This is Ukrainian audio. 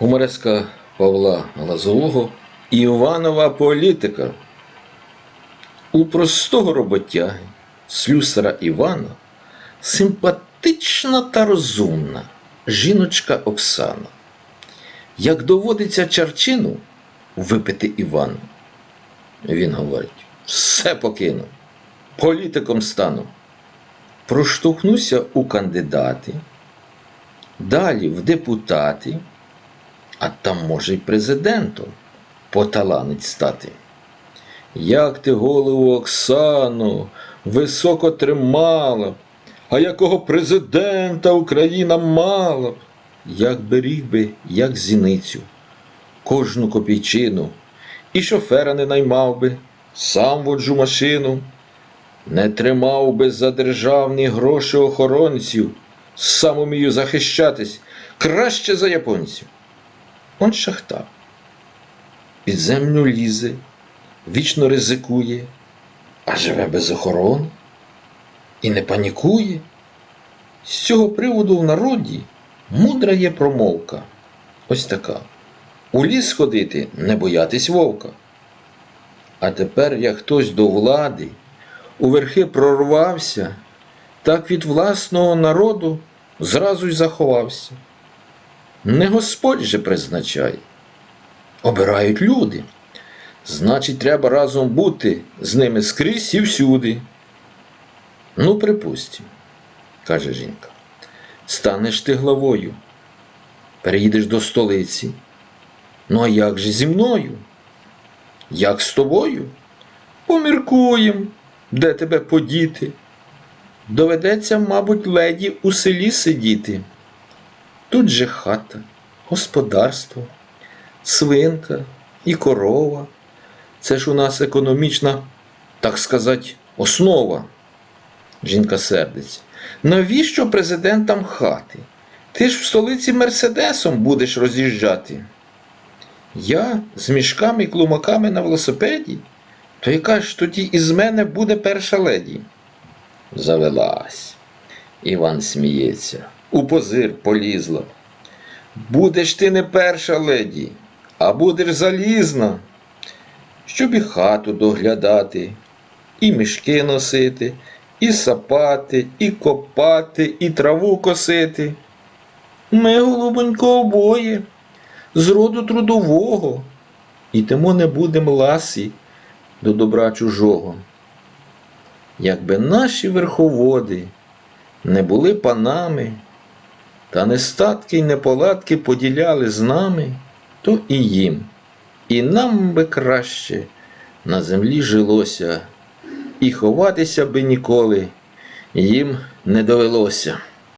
Гумореска Павла Лазового Іванова політика. У простого роботяги, слюсара Івана, симпатична та розумна жіночка Оксана. Як доводиться чарчину випити Івану, він говорить: все покину, політиком стану. Проштовхнуся у кандидати, далі в депутати, а там може й президентом поталанить стати. Як ти голову Оксану високо тримала, а якого президента Україна мала б, як беріг би, як зіницю, кожну копійчину, і шофера не наймав би, сам воджу машину, не тримав би за державні гроші охоронців, сам умію захищатись краще за японців. Он шахтар. Під землю лізе, вічно ризикує, а живе без охорони і не панікує. З цього приводу в народі мудра є промовка. Ось така. У ліс ходити, не боятись вовка. А тепер, як хтось до влади у верхи прорвався, так від власного народу зразу й заховався. Не Господь же призначає, обирають люди. Значить, треба разом бути з ними скрізь і всюди. Ну, припустім, каже жінка, станеш ти главою, переїдеш до столиці. Ну, а як же зі мною? Як з тобою? Поміркуєм, де тебе подіти. Доведеться, мабуть, леді у селі сидіти. Тут же хата, господарство, свинка і корова. Це ж у нас економічна, так сказати, основа. Жінка сердиться. Навіщо президентам хати? Ти ж в столиці Мерседесом будеш роз'їжджати. Я з мішками і клумаками на велосипеді? То яка ж тоді із мене буде перша леді? Завелась. Іван сміється. У позир полізла. Будеш ти не перша леді, а будеш залізна, щоб і хату доглядати, і мішки носити, і сапати, і копати, і траву косити. Ми, голубонько, обоє, з роду трудового, і тому не будем ласі до добра чужого. Якби наші верховоди не були панами, та нестатки й неполадки поділяли з нами, то і їм, і нам би краще на землі жилося, і ховатися би ніколи їм не довелося.